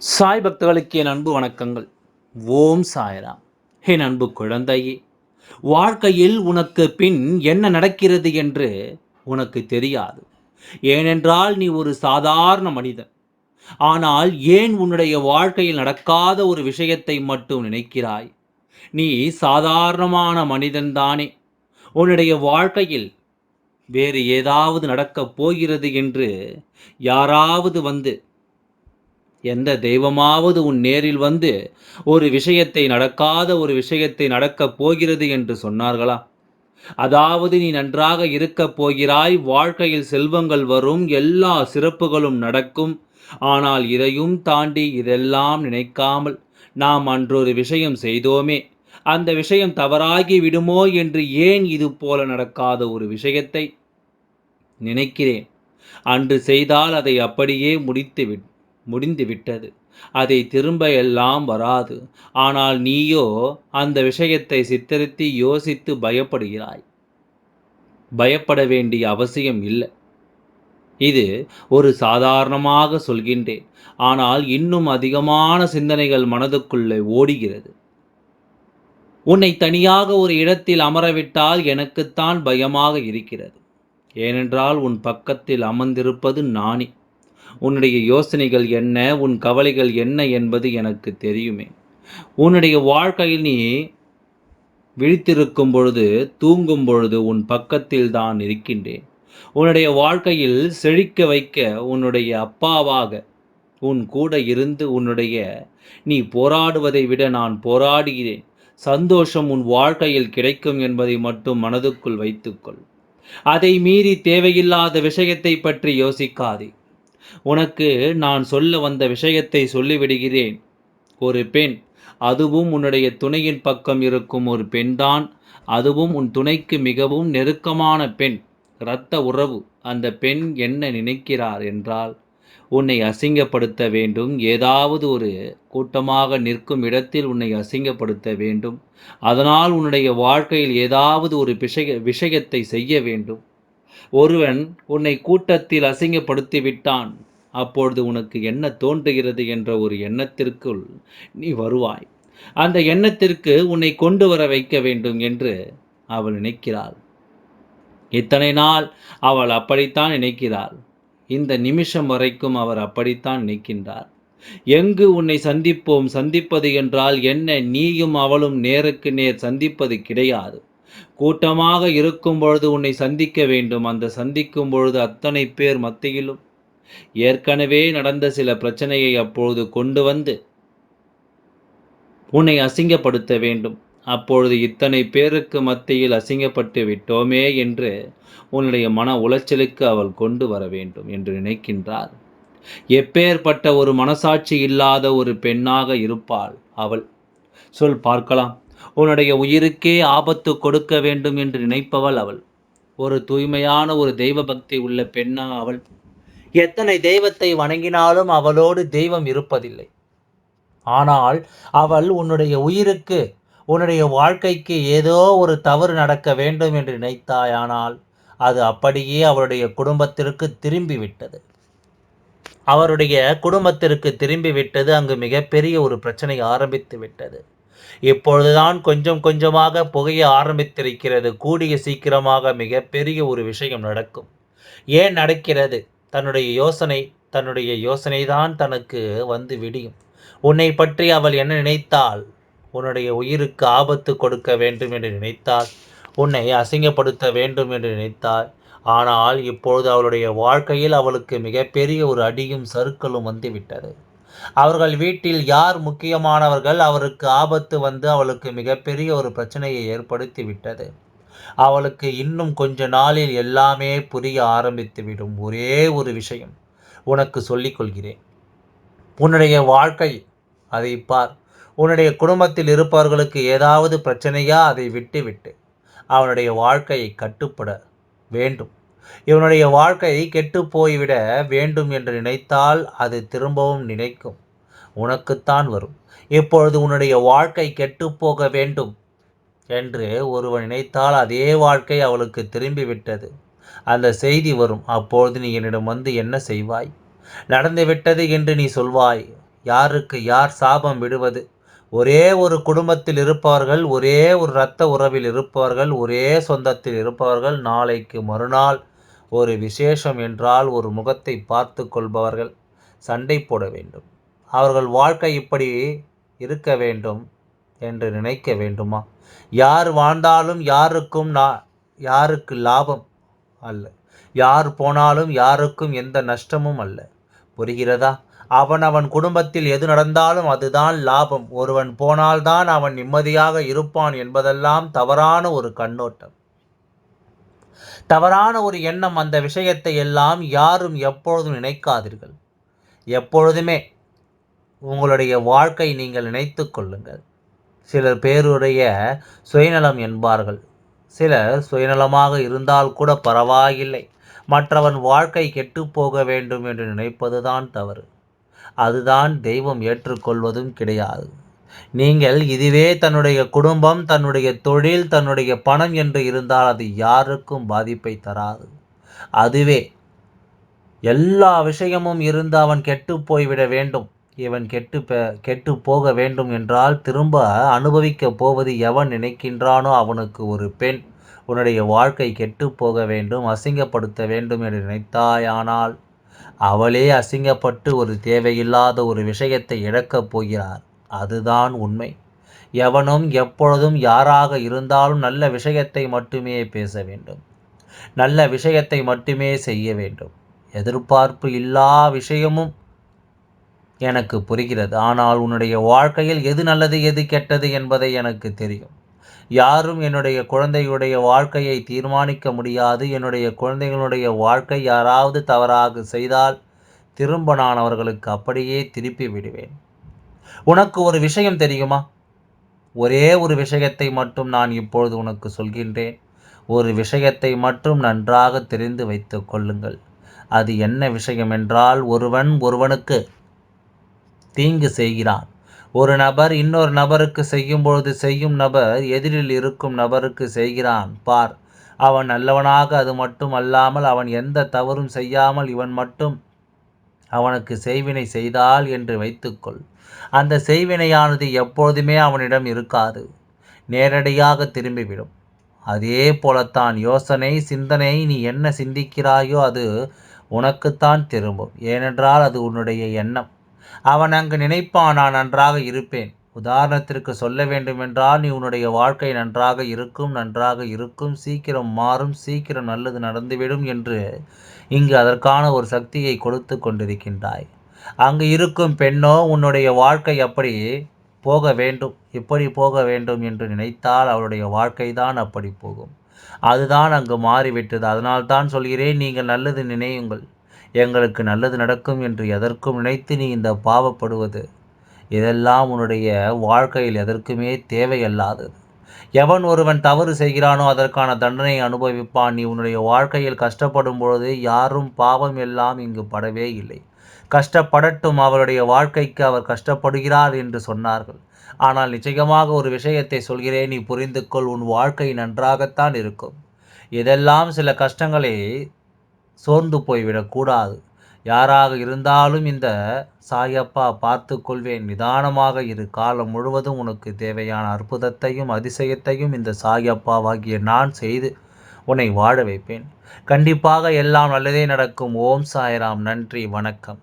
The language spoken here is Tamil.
சாய் பக்தர்களுக்கு என் அன்பு வணக்கங்கள். ஓம் சாய்ராம். என் அன்பு குழந்தையே வாழ்க்கையில் உனக்கு பின் என்ன நடக்கிறது என்று உனக்கு தெரியாது. ஏனென்றால் நீ ஒரு சாதாரண மனிதன். ஆனால் ஏன் உன்னுடைய வாழ்க்கையில் நடக்காத ஒரு விஷயத்தை மட்டும் நினைக்கிறாய்? நீ சாதாரணமான மனிதன்தானே உன்னுடைய வாழ்க்கையில் வேறு ஏதாவது நடக்கப் போகிறது என்று யாராவது வந்து எந்த தெய்வமாவது உன் நேரில் வந்து ஒரு விஷயத்தை நடக்காத ஒரு விஷயத்தை நடக்கப் போகிறது என்று சொன்னார்களா? அதாவது நீ நன்றாக இருக்கப் போகிறாய் வாழ்க்கையில் செல்வங்கள் வரும் எல்லா சிறப்புகளும் நடக்கும். ஆனால் இதையும் தாண்டி இதெல்லாம் நினைக்காமல் நாம் அன்றொரு விஷயம் செய்தோமே. அந்த விஷயம் தவறாகி விடுமோ என்று ஏன் இது போல நடக்காத ஒரு விஷயத்தை நினைக்கிறேன். அன்று செய்தால் அதை அப்படியே முடித்து முடிந்துவிட்டது. அதை திரும்ப எல்லாம் வராது. ஆனால் நீயோ அந்த விஷயத்தை சித்தரித்து யோசித்து பயப்படுகிறாய். பயப்பட வேண்டிய அவசியம் இல்லை. இது ஒரு சாதாரணமாக சொல்கின்றேன். ஆனால் இன்னும் அதிகமான சிந்தனைகள் மனதுக்குள்ளே ஓடுகிறது. உன்னை தனியாக ஒரு இடத்தில் அமரவிட்டால் எனக்குத்தான் பயமாக இருக்கிறது. ஏனென்றால் உன் பக்கத்தில் அமர்ந்திருப்பது நானே. உன்னுடைய யோசனைகள் என்ன உன் கவலைகள் என்ன என்பது எனக்கு தெரியுமே. உன்னுடைய வாழ்க்கையில் நீ விழித்திருக்கும் பொழுது தூங்கும் பொழுது உன் பக்கத்தில் தான் இருக்கின்றேன். உன்னுடைய வாழ்க்கையில் செழிக்க வைக்க உன்னுடைய அப்பாவாக உன் கூட இருந்து உன்னுடைய நீ போராடுவதை விட நான் போராடுகிறேன். சந்தோஷம் உன் வாழ்க்கையில் கிடைக்கும் என்பதை மட்டும் மனதுக்குள் வைத்துக்கொள். அதை மீறி தேவையில்லாத விஷயத்தை பற்றி யோசிக்காதே. உனக்கு நான் சொல்ல வந்த விஷயத்தை சொல்லிவிடுகிறேன். ஒரு பெண் அதுவும் உன்னுடைய துணையின் பக்கம் இருக்கும் ஒரு பெண்தான் அதுவும் உன் துணைக்கு மிகவும் நெருக்கமான பெண். இரத்த உறவு அந்த பெண் என்ன நினைக்கிறார் என்றால் உன்னை அசிங்கப்படுத்த வேண்டும். ஏதாவது ஒரு கூட்டமாக நிற்கும் இடத்தில் உன்னை அசிங்கப்படுத்த வேண்டும். அதனால் உன்னுடைய வாழ்க்கையில் ஏதாவது ஒரு விஷய விஷயத்தை செய்ய வேண்டும். ஒருவன் உன்னை கூட்டத்தில் அசிங்கப்படுத்தி விட்டான் அப்பொழுது உனக்கு என்ன தோன்றுகிறது என்ற ஒரு எண்ணத்திற்குள் நீ வருவாய். அந்த எண்ணத்திற்கு உன்னை கொண்டு வர வைக்க வேண்டும் என்று அவள் நினைக்கிறாள். இத்தனை நாள் அவள் அப்படித்தான் நினைக்கிறாள். இந்த நிமிஷம் வரைக்கும் அவர் அப்படித்தான் நினைக்கின்றார். எங்கு உன்னை சந்திப்போம் சந்திப்பது என்றால் என்ன? நீயும் அவளும் நேருக்கு நேர் சந்திப்பது கிடையாது. கூட்டமாக இருக்கும் பொழுது உன்னை சந்திக்க வேண்டும். அந்த சந்திக்கும் பொழுது அத்தனை பேர் மத்தியிலும் ஏற்கனவே நடந்த சில பிரச்சனையை அப்பொழுது கொண்டு வந்து உன்னை அசிங்கப்படுத்த வேண்டும். அப்பொழுது இத்தனை பேருக்கு மத்தியில் அசிங்கப்பட்டு விட்டோமே என்று உன்னுடைய மன உளைச்சலுக்கு அவள் கொண்டு வர வேண்டும் என்று நினைக்கின்றார். எப்பேற்பட்ட ஒரு மனசாட்சி இல்லாத ஒரு பெண்ணாக இருப்பாள் அவள். சொல் பார்க்கலாம். உன்னுடைய உயிருக்கே ஆபத்து கொடுக்க வேண்டும் என்று நினைப்பவள் அவள். ஒரு தூய்மையான ஒரு தெய்வ பக்தி உள்ள பெண்ணா அவள். எத்தனை தெய்வத்தை வணங்கினாலும் அவளோடு தெய்வம் இருப்பதில்லை. ஆனால் அவள் உன்னுடைய உயிருக்கு உன்னுடைய வாழ்க்கைக்கு ஏதோ ஒரு தவறு நடக்க வேண்டும் என்று நினைத்தாயானால் அது அப்படியே அவருடைய குடும்பத்திற்கு திரும்பி விட்டது அவருடைய குடும்பத்திற்கு திரும்பி விட்டது அங்கு மிகப்பெரிய ஒரு பிரச்சனை ஆரம்பித்து விட்டது இப்பொழுதுதான் கொஞ்சம் கொஞ்சமாக புகைய ஆரம்பித்திருக்கிறது. கூடிய சீக்கிரமாக மிகப்பெரிய ஒரு விஷயம் நடக்கும். ஏன் நடக்கிறது? தன்னுடைய யோசனை தன்னுடைய யோசனைதான் தனக்கு வந்து விடியும். உன்னை பற்றி அவள் என்ன நினைத்தால் உன்னுடைய உயிருக்கு ஆபத்து கொடுக்க வேண்டும் என்று நினைத்தால் உன்னை அசிங்கப்படுத்த வேண்டும் என்று நினைத்தாள். ஆனால் இப்பொழுது அவளுடைய வாழ்க்கையில் அவளுக்கு மிகப்பெரிய ஒரு அடியும் சறுக்கலும் வந்துவிட்டது அவர்கள் வீட்டில் யார் முக்கியமானவர்கள்? அவருக்கு ஆபத்து வந்து அவளுக்கு மிகப்பெரிய ஒரு பிரச்சனையை ஏற்படுத்தி விட்டது. அவளுக்கு இன்னும் கொஞ்ச நாளில் எல்லாமே புரிய ஆரம்பித்துவிடும் ஒரே ஒரு விஷயம். உனக்கு சொல்லிக் கொள்கிறேன். உன்னுடைய வாழ்க்கை அதை பார். உன்னுடைய குடும்பத்தில் இருப்பவர்களுக்கு ஏதாவது பிரச்சனையா அதை விட்டுவிட்டு. அவனுடைய வாழ்க்கையை கட்டுப்பட வேண்டும். இவனுடைய வாழ்க்கை கெட்டு போய்விட வேண்டும் என்று நினைத்தால் அது திரும்பவும் நினைக்கும். உனக்குத்தான் வரும். இப்பொழுது உன்னுடைய வாழ்க்கை கெட்டு போக வேண்டும் என்று ஒருவன் நினைத்தால் அதே வாழ்க்கை அவளுக்கு திரும்பிவிட்டது. அந்த செய்தி வரும். அப்பொழுது நீ என்னிடம் வந்து என்ன செய்வாய்? நடந்துவிட்டது என்று நீ சொல்வாய். யாருக்கு யார் சாபம் விடுவது? ஒரே ஒரு குடும்பத்தில் இருப்பவர்கள் ஒரே ஒரு இரத்த உறவில் இருப்பவர்கள் ஒரே சொந்தத்தில் இருப்பவர்கள் நாளைக்கு மறுநாள் ஒரு விசேஷம் என்றால் ஒரு முகத்தை பார்த்து கொள்பவர்கள் சண்டை போட வேண்டும். அவர்கள் வாழ்க்கை இப்படி இருக்க வேண்டும் என்று நினைக்க வேண்டுமா? யார் வாழ்ந்தாலும் யாருக்கும் நான் யாருக்கு லாபம் அல்ல. யார் போனாலும் யாருக்கும் எந்த நஷ்டமும் அல்ல. புரிகிறதா? அவன் அவன் குடும்பத்தில் எது நடந்தாலும் அதுதான் லாபம். ஒருவன் போனால்தான் அவன் நிம்மதியாக இருப்பான் என்பதெல்லாம் தவறான ஒரு கண்ணோட்டம். தவறான ஒரு எண்ணம் அந்த விஷயத்தை எல்லாம் யாரும் எப்பொழுதும் நினைக்காதீர்கள். எப்பொழுதுமே உங்களுடைய வாழ்க்கை நீங்கள் நினைத்து கொள்ளுங்கள். சிலர் பேருடைய சுயநலம் என்பார்கள். சிலர் சுயநலமாக இருந்தால் கூட பரவாயில்லை. மற்றவன் வாழ்க்கை கெட்டுப்போக வேண்டும் என்று நினைப்பதுதான் தவறு. அதுதான் தெய்வம் ஏற்றுக்கொள்வதும் கிடையாது. நீங்கள் இதுவே தன்னுடைய குடும்பம் தன்னுடைய தொழில் தன்னுடைய பணம் என்று இருந்தால் அது யாருக்கும் பாதிப்பை தராது. அதுவே எல்லா விஷயமும் இருந்து அவன் கெட்டு போய்விட வேண்டும். இவன் கெட்டு கெட்டு போக வேண்டும் என்றால் திரும்ப அனுபவிக்கப் போவது எவன் நினைக்கின்றானோ அவனுக்கு ஒரு பெண். உன்னுடைய வாழ்க்கை கெட்டு போக வேண்டும் அசிங்கப்படுத்த வேண்டும் என்று நினைத்தாயானால் அவளே அசிங்கப்பட்டு ஒரு தேவையில்லாத ஒரு விஷயத்தை இழக்கப் போகிறார். அதுதான் உண்மை. எவனும் எப்பொழுதும் யாராக இருந்தாலும் நல்ல விஷயத்தை மட்டுமே பேச வேண்டும். நல்ல விஷயத்தை மட்டுமே செய்ய வேண்டும். எதிர்பார்ப்பு இல்லா விஷயமும் எனக்கு புரிகிறது. ஆனால் உன்னுடைய வாழ்க்கையில் எது நல்லது எது கெட்டது என்பதை எனக்கு தெரியும். யாரும் என்னுடைய குழந்தையுடைய வாழ்க்கையை தீர்மானிக்க முடியாது. என்னுடைய குழந்தைகளுடைய வாழ்க்கை யாராவது தவறாக செய்தால் திரும்ப நான் அவர்களுக்கு அப்படியே திருப்பி விடுவேன். உனக்கு ஒரு விஷயம் தெரியுமா? ஒரே ஒரு விஷயத்தை மட்டும் நான் இப்பொழுது உனக்கு சொல்கின்றேன். ஒரு விஷயத்தை மட்டும் நன்றாக தெரிந்து வைத்து கொள்ளுங்கள். அது என்ன விஷயம் என்றால் ஒருவன் ஒருவனுக்கு தீங்கு செய்கிறான். ஒரு நபர் இன்னொரு நபருக்கு செய்யும் பொழுது செய்யும் நபர் எதிரில் இருக்கும் நபருக்கு செய்கிறான். பார் அவன் நல்லவனாக அது மட்டும் அல்லாமல் அவன் எந்த தவறும் செய்யாமல் இவன் மட்டும் அவனுக்கு செய்வினை செய்தால் என்று வைத்துக்கொள். அந்த செய்வினையானது எப்பொழுதுமே அவனிடம் இருக்காது. நேரடியாக திரும்பிவிடும். அதே போலத்தான் யோசனை சிந்தனை நீ என்ன சிந்திக்கிறாயோ அது உனக்குத்தான் திரும்பும். ஏனென்றால் அது உன்னுடைய எண்ணம். அவன் அங்கு நினைப்பான் நான் நன்றாக இருப்பேன். உதாரணத்திற்கு சொல்ல வேண்டுமென்றால் நீ உன்னுடைய வாழ்க்கை நன்றாக இருக்கும் நன்றாக இருக்கும் சீக்கிரம் மாறும் சீக்கிரம் நல்லது நடந்துவிடும் என்று இங்கு அதற்கான ஒரு சக்தியை கொடுத்து கொண்டிருக்கின்றாய். அங்கு இருக்கும் பெண்ணோ உன்னுடைய வாழ்க்கை அப்படி போக வேண்டும் இப்படி போக வேண்டும் என்று நினைத்தால் அவளுடைய வாழ்க்கை தான் அப்படி போகும். அதுதான் அங்கு மாறிவிட்டது. அதனால்தான் சொல்கிறேன் நீங்கள் நல்லது நினையுங்கள். எங்களுக்கு நல்லது நடக்கும் என்று எதற்கும் நினைத்து நீ இந்த பாவப்படுவது இதெல்லாம் உன்னுடைய வாழ்க்கையில் எதற்குமே தேவையல்லாதது. எவன் ஒருவன் தவறு செய்கிறானோ அதற்கான தண்டனை அனுபவிப்பான். நீ உன்னுடைய வாழ்க்கையில் கஷ்டப்படும் பொழுது யாரும் பாவம் எல்லாம் இங்கு படவே இல்லை. கஷ்டப்படட்டும் அவருடைய வாழ்க்கைக்கு அவர் கஷ்டப்படுகிறார் என்று சொன்னார்கள். ஆனால் நிச்சயமாக ஒரு விஷயத்தை சொல்கிறேன் நீ புரிந்து கொள் உன் வாழ்க்கை நன்றாகத்தான் இருக்கும். இதெல்லாம் சில கஷ்டங்களை சோர்ந்து போய்விடக்கூடாது. யாராக இருந்தாலும் இந்த சாயப்பா பார்த்து கொள்வேன் நிதானமாக இரு. காலம் முழுவதும் உனக்கு தேவையான அற்புதத்தையும் அதிசயத்தையும் இந்த சாயப்பாவாகிய நான் செய்து உன்னை வாழ வைப்பேன். கண்டிப்பாக எல்லாம் நல்லதே நடக்கும். ஓம் சாய்ராம். நன்றி. வணக்கம்.